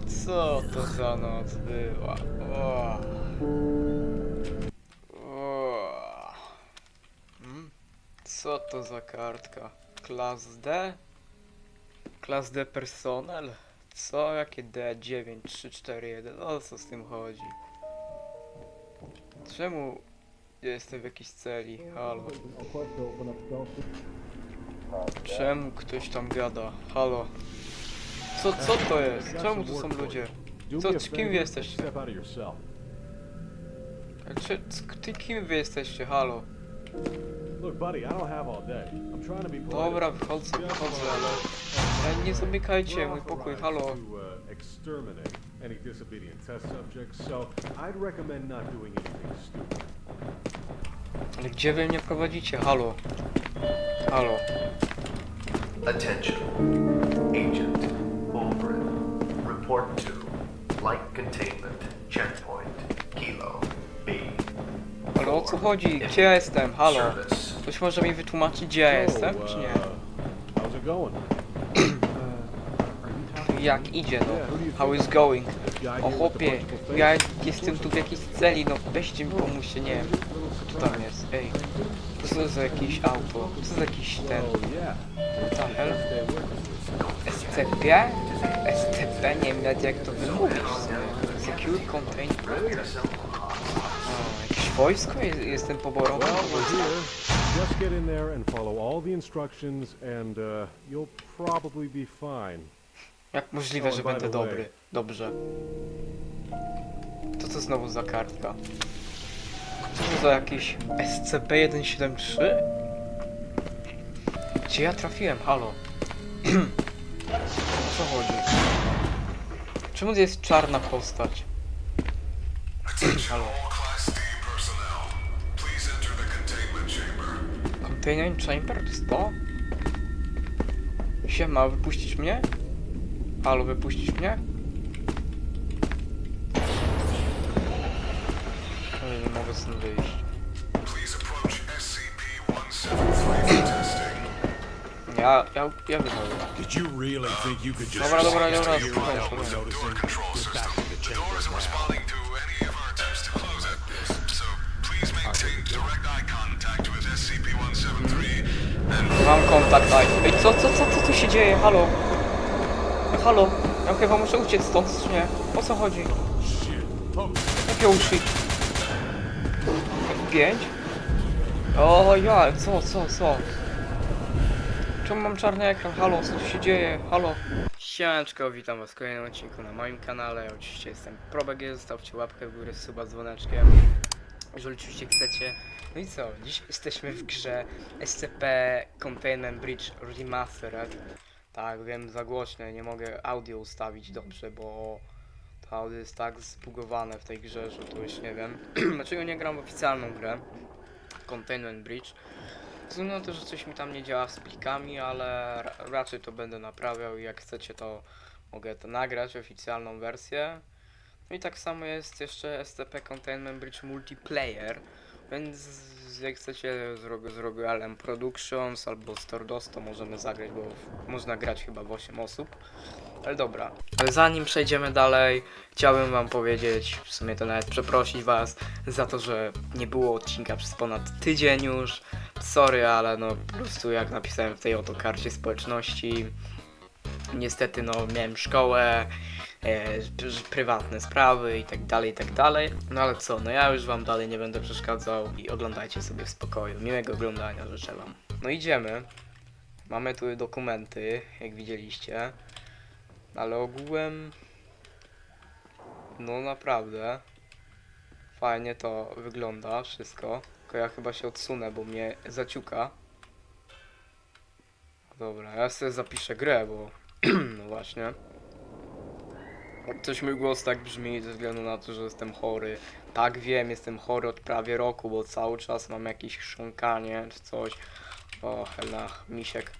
Co to za noc była? O. O. Mm, Co to za kartka? Klas D? Klas D personel? Co? Jakie D9, 3, 4, 1? O co z tym chodzi? Czemu jestem w jakiejś celi? Halo. Czemu ktoś tam gada? Halo. Co, co to jest? Czemu tu są ludzie? Co, z kim wy jesteście? Czy, c- ty kim wy jesteście? Halo. Look, buddy, I don't have all day. I'm trying to be polite. Dobra, wychodzę, wychodzę, ale... ale Nie zamykajcie mój pokój, halo. To, uh, exterminate any disobedient test subjects, so I'd recommend not doing anything stupid. Ale gdzie wy mnie prowadzicie? Halo. Halo. Attention. Agent. Report to Light Containment Checkpoint Kilo B. Ale o co chodzi? Gdzie ja jestem? Halo. Service. Ktoś może mi wytłumaczyć gdzie ja jestem, So, czy nie? uh, how's it going? Uh, Jak idzie, no? How is going? O chłopie, ja jestem tu w jakiejś celi, no weźcie mi pomóżcie, nie wiem. Co tam jest? Ej. Co to za jakieś auto? Co za jakiś ten... Oh, yeah. What the hell? SCP? SCP? Nie wiem nawet jak to wymówić. Secure Containment. O, jakieś wojsko? Jest- Jestem poborowy? Well, we're here. Just get in there and follow all the instructions, and uh, you'll probably be fine. Jak możliwe, Oh, że by będę dobry? Dobrze. To co znowu za kartka? Co to za jakieś SCP-173? Gdzie ja trafiłem? Halo? o co chodzi? Czemu jest czarna postać? Halo? Containment chamber. To jest to? Siema, wypuścić mnie? Halo, wypuścić mnie? Ale nie mogę stąd wyjść. Ja, ja, ja wychodzę. Did you really think you could just Dobra, dobra, dobra, here spokojnie, without spokojnie. Door noticing? control Get back system. to the The door chamber isn't now. responding to any of our attempts to close it. So please maintain direct eye contact with SCP-173 and Mam kontakt, daj. Ej, co, co, co, co tu się dzieje? Halo? Halo? Ja chyba muszę uciec stąd, czy nie? O co chodzi? Jakie uszy? F5? O ja, co, co, co? Czemu mam czarny ekran? Halo, co tu się dzieje? Halo? Siemanczko, witam was w kolejnym odcinku na moim kanale. Oczywiście jestem ProBG, zostawcie łapkę w górę, suba dzwoneczkiem. Jeżeli oczywiście chcecie. No i co? Dziś jesteśmy w grze SCP Containment Bridge Remastered. Tak, wiem, za głośne, nie mogę audio ustawić dobrze, bo to audio jest tak zbugowane w tej grze, że to już nie wiem. Dlaczego nie gram w oficjalną grę Containment Bridge? Względu na to, że coś mi tam nie działa z plikami, ale ra raczej to będę naprawiał i jak chcecie to mogę to nagrać, oficjalną wersję. No i tak samo jest jeszcze SCP Containment Bridge Multiplayer, więc jak chcecie z, Rog- z Rogalem Productions albo Stardust to możemy zagrać, bo w- można grać chyba w 8 osób. Ale dobra. Ale zanim przejdziemy dalej, chciałbym wam powiedzieć, w sumie to nawet przeprosić was za to, że nie było odcinka przez ponad tydzień już. Sorry, ale no po prostu jak napisałem w tej oto karcie społeczności, niestety no miałem szkołę, e, prywatne sprawy i tak dalej, i tak dalej. No ale co, no ja już wam dalej nie będę przeszkadzał i oglądajcie sobie w spokoju. Miłego oglądania życzę wam. No idziemy. Mamy tu dokumenty, jak widzieliście. Ale ogółem... No naprawdę. Fajnie to wygląda wszystko. Tylko ja chyba się odsunę, bo mnie zaciuka. Dobra, ja sobie zapiszę grę, bo... no właśnie. Coś mój głos tak brzmi ze względu na to, że jestem chory. Tak wiem, jestem chory od prawie roku, bo cały czas mam jakieś chrząkanie czy coś. O, helna, misiek.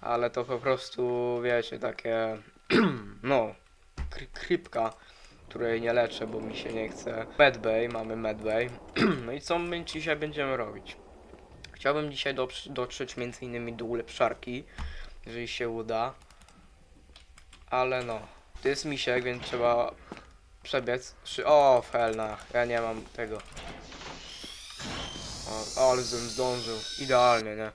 Ale to po prostu, wiecie, takie... no, kry krypka, której nie leczę, bo mi się nie chce. Medbay, mamy medbay. no i co my dzisiaj będziemy robić? Chciałbym dzisiaj dotrzeć m.in. do ulepszarki, jeżeli się uda. Ale no, To jest misiek, więc trzeba przebiec. O, w helnach. Ja nie mam tego. O, ale bym zdążył. Idealnie, nie?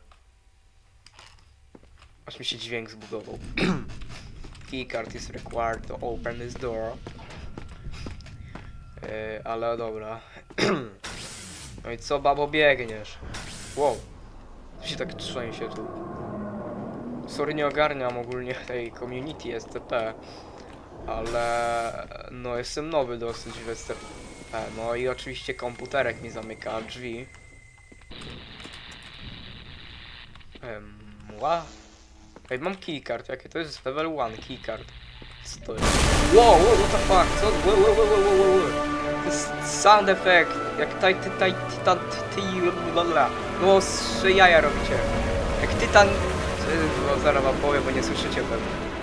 Aż mi się dźwięk zbudował. Keycard is required to open this door. Yy, ale dobra. no i co, babo, biegniesz? Wow. Co się tak trzęsie tu? Sorry, nie ogarniam ogólnie tej community SCP. Ale no jestem nowy dosyć w SCP. No i oczywiście komputerek mi zamyka drzwi. Em, ła. Ej, mam keycard, jakie to jest level 1 keycard. Co to jest? Wow, wow, what the fuck, co? Wow, wow, wow, wow, wow. To jest sound effect, jak taj, ty, taj, titan, ty, lala. No, że jaja robicie. Jak tytan... No, zaraz wam powiem, bo nie słyszycie pewnie.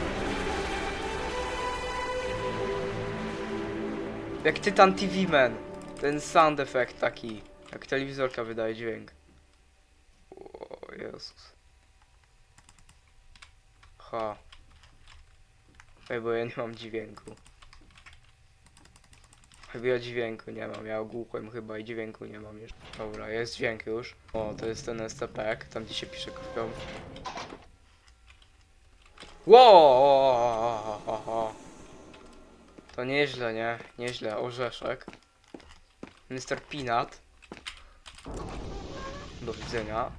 Jak Tytan TV Man. Ten sound effect taki. Jak telewizorka wydaje dźwięk. O Jezus. Ha. Ej, bo ja nie mam dźwięku. Chyba ja dźwięku nie mam, ja ogłuchłem chyba i dźwięku nie mam jeszcze. Dobra, jest dźwięk już. O, to jest ten SCP, tam gdzie się pisze krwią. Wow! To nieźle, nie? Nieźle, orzeszek. Mr. Peanut. Do widzenia.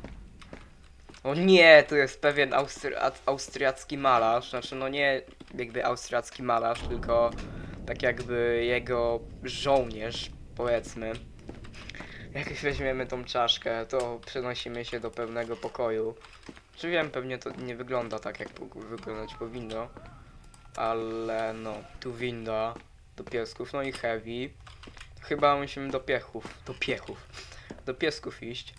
O nie, tu jest pewien austri austriacki malarz. Znaczy, no nie jakby austriacki malarz, tylko tak jakby jego żołnierz, powiedzmy. Jak weźmiemy tą czaszkę, to przenosimy się do pewnego pokoju. Czy wiem, pewnie to nie wygląda tak, jak wyglądać powinno. Ale no, tu winda do piesków, no i heavy. Chyba musimy do piechów, do piechów, do piesków iść.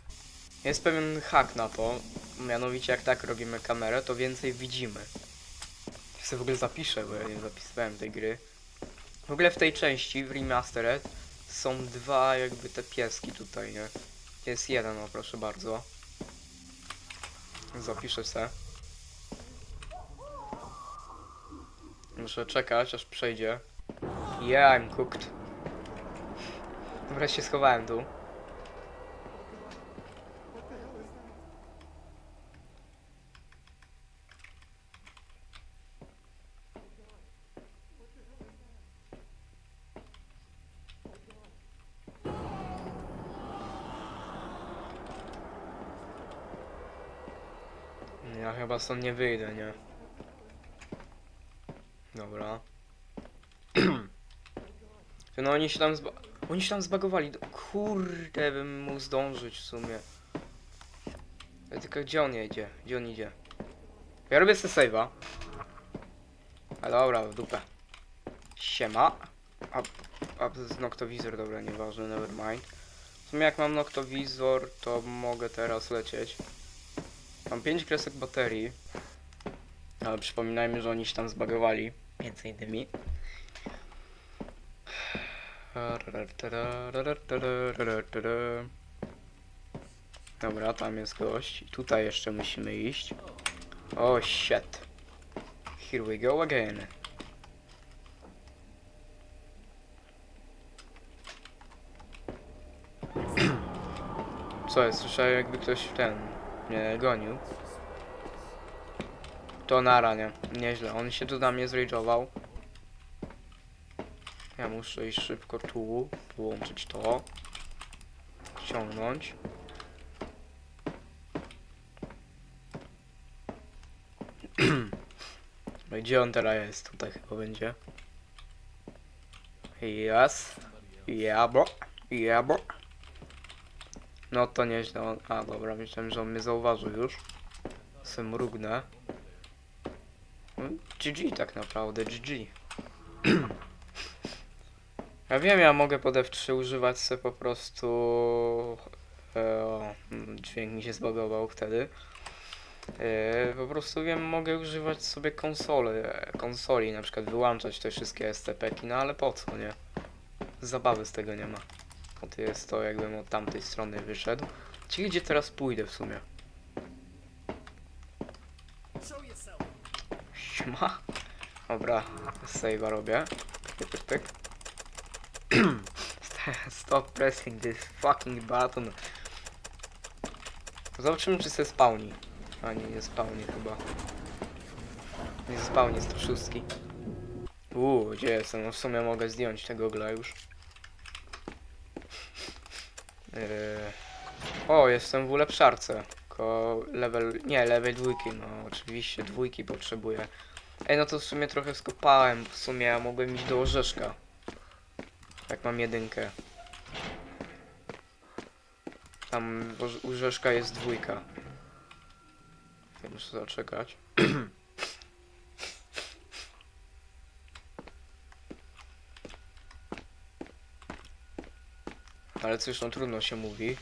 Jest pewien hak na to, mianowicie jak tak robimy kamerę, to więcej widzimy. Ja sobie w ogóle zapiszę, bo ja nie zapisywałem tej gry. W ogóle w tej części, w Remastered, są dwa jakby te pieski tutaj, nie? Jest jeden, o proszę bardzo. Zapiszę se. Muszę czekać, aż przejdzie. Yeah, I'm cooked. Dobra, się schowałem tu. Ja chyba stąd nie wyjdę, nie? Dobra. No oni się tam zba... Oni się tam zbagowali. Kurde, bym mógł zdążyć w sumie. Ale tylko gdzie on jedzie? Gdzie on idzie? Ja robię sobie save'a. A dobra, w dupę. Siema. A, a noktowizor, dobra, nieważne, nevermind. W sumie jak mam noktowizor, to mogę teraz lecieć. Mam 5 kresek baterii. Ale przypominajmy, że oni się tam zbagowali. Między innymi. Dobra, tam jest gość. Tutaj jeszcze musimy iść. Oh shit. Here we go again. Co jest? Słyszałem jakby ktoś ten mnie gonił. To nara, nie? Nieźle. On się tu na mnie zrage'ował. Ja muszę iść szybko tu, połączyć to. Ściągnąć. No gdzie on teraz jest? Tutaj chyba będzie. Yes. Yeah, bro. Yeah. No to nieźle. A, dobra, myślałem, że on mnie zauważył już. Se mrugnę. GG tak naprawdę, GG. Ja wiem, ja mogę pod F3 używać sobie po prostu... E, mm, dźwięk mi się zbagował wtedy. E, po prostu wiem, mogę używać sobie konsoli, konsoli, na przykład wyłączać te wszystkie SCP-ki, no ale po co, nie? Zabawy z tego nie ma. Bo to jest to, jakbym od tamtej strony wyszedł. Ci gdzie teraz pójdę w sumie? Siema. Dobra, save'a robię. Pyk, pyk, pyk. Stop pressing this fucking button. Zobaczymy czy se spawni. A nie, nie spawni chyba. Nie spawni 106. Uuu, gdzie jestem? No w sumie mogę zdjąć tego gla już. Yy. O, jestem w ulepszarce. Tylko level, nie, level dwójki, no oczywiście dwójki potrzebuję. Ej, no to w sumie trochę skopałem, w sumie ja mogłem iść do orzeszka. Jak mam jedynkę. Tam u jest dwójka. Ja muszę zaczekać. Ale cóż, no trudno się mówi.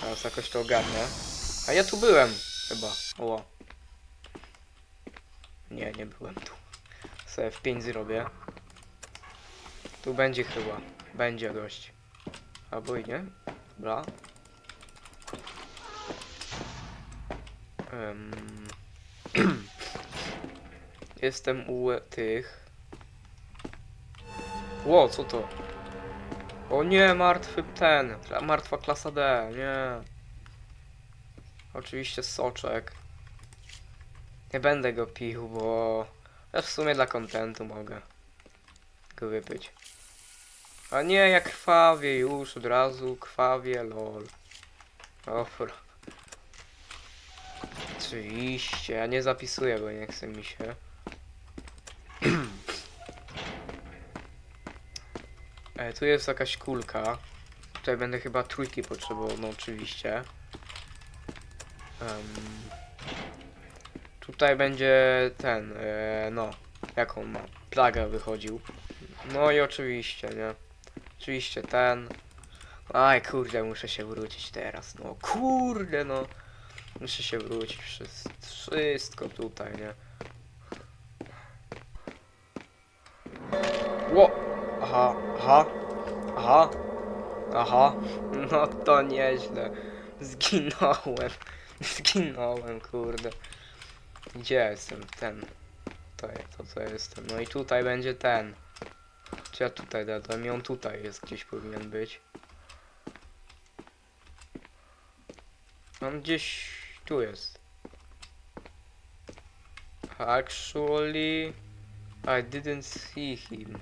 Teraz jakoś to ogarnę. A ja tu byłem, chyba. O. Nie, nie byłem tu. Sobie w 5 zrobię. Tu będzie chyba. Będzie gość. Albo i nie. Dobra. Em. Jestem u tych. Ło, co to? O nie, martwy ten. Martwa klasa D, nie. Oczywiście soczek. Nie będę go pił, bo ja w sumie dla kontentu mogę go wypić. A nie, ja krwawię już od razu, krwawię, lol. Dobra. Oczywiście, ja nie zapisuję, bo nie chce mi się. E, tu jest jakaś kulka. Tutaj będę chyba trójki potrzebował, no oczywiście. Em, tutaj będzie ten, e, no, jak on ma, plaga wychodził. No i oczywiście, nie? Oczywiście ten. Aj, kurde, muszę się wrócić teraz, no, kurde, no. Muszę się wrócić, wszystko, wszystko tutaj, nie? Ło! Aha, aha, aha, aha, no to nieźle. Zginąłem, zginąłem, kurde. Gdzie jestem? Ten. To, to co jestem. No i tutaj będzie ten. Czy ja tutaj dodam? I on tutaj jest, gdzieś powinien być. On gdzieś tu jest. Actually, I didn't see him.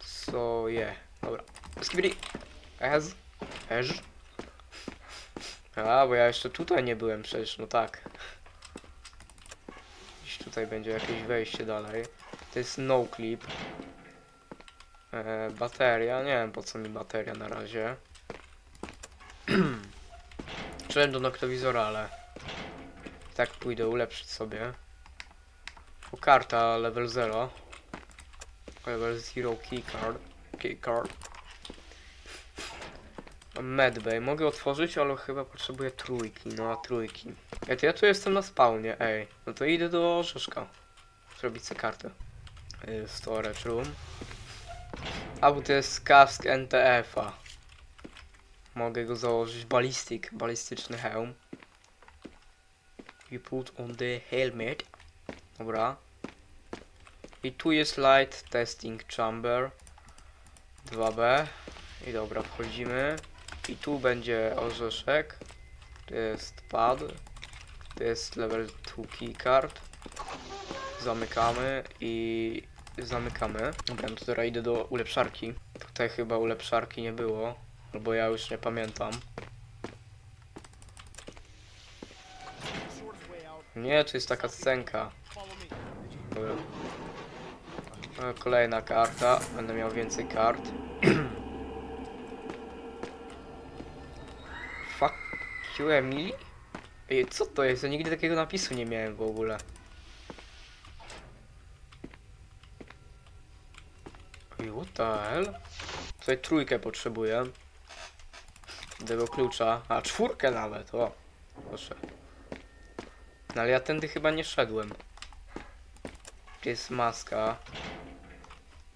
So yeah. Dobra. Skibidi. Ez. Ez. A, bo ja jeszcze tutaj nie byłem przecież, no tak. Tutaj będzie jakieś wejście dalej. To jest no clip. E, bateria, nie wiem po co mi bateria na razie. Szedłem do noktowizora, ale tak pójdę ulepszyć sobie. O, karta level 0. Level 0 keycard. Keycard. Medbay. Mogę otworzyć, ale chyba potrzebuję trójki. No, a trójki. Ej, to ja tu jestem na spawnie, ej. No to idę do Orzeszka. Zrobić sobie kartę. Y, Storage room. A, bo to jest kask NTF-a. Mogę go założyć. Ballistic. Balistyczny hełm. You put on the helmet. Dobra. I tu jest light testing chamber. 2B. I dobra, wchodzimy. I tu będzie orzeszek. To jest pad. To jest level 2 keycard. Zamykamy i zamykamy. Dobra, no to teraz idę do ulepszarki. Tutaj chyba ulepszarki nie było. Albo ja już nie pamiętam. Nie, to jest taka scenka. Dobra. E, Kolejna karta. Będę miał więcej kart. Emily? Ej, co to jest? Ja nigdy takiego napisu nie miałem w ogóle. Ej, what the hell? Tutaj trójkę potrzebuję. Tego klucza. A, czwórkę nawet, o. Proszę. No ale ja tędy chyba nie szedłem. Tu jest maska.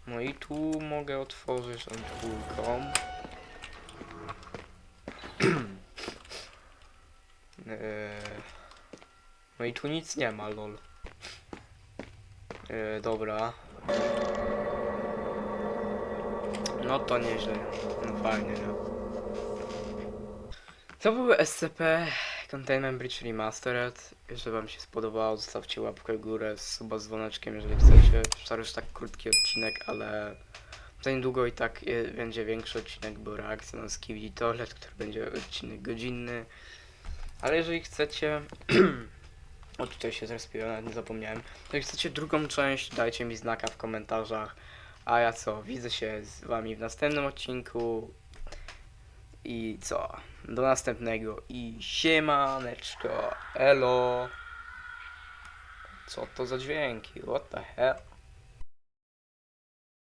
No i tu mogę otworzyć tą dwójką. Eee, No i tu nic nie ma, lol. Yy, dobra. No to nieźle. No fajnie, nie? To były SCP Containment Breach Remastered. Jeżeli wam się spodobało, zostawcie łapkę w górę, suba z dzwoneczkiem, jeżeli chcecie. To już tak krótki odcinek, ale za niedługo i tak je- będzie większy odcinek, bo reakcja na Skibidi Toilet, który będzie odcinek godzinny. Ale jeżeli chcecie... o, tutaj się zrespiłem, nawet nie zapomniałem. Jeżeli chcecie drugą część, dajcie mi znaka w komentarzach. A ja co, widzę się z wami w następnym odcinku. I co? Do następnego i siemaneczko, elo. Co to za dźwięki? What the hell?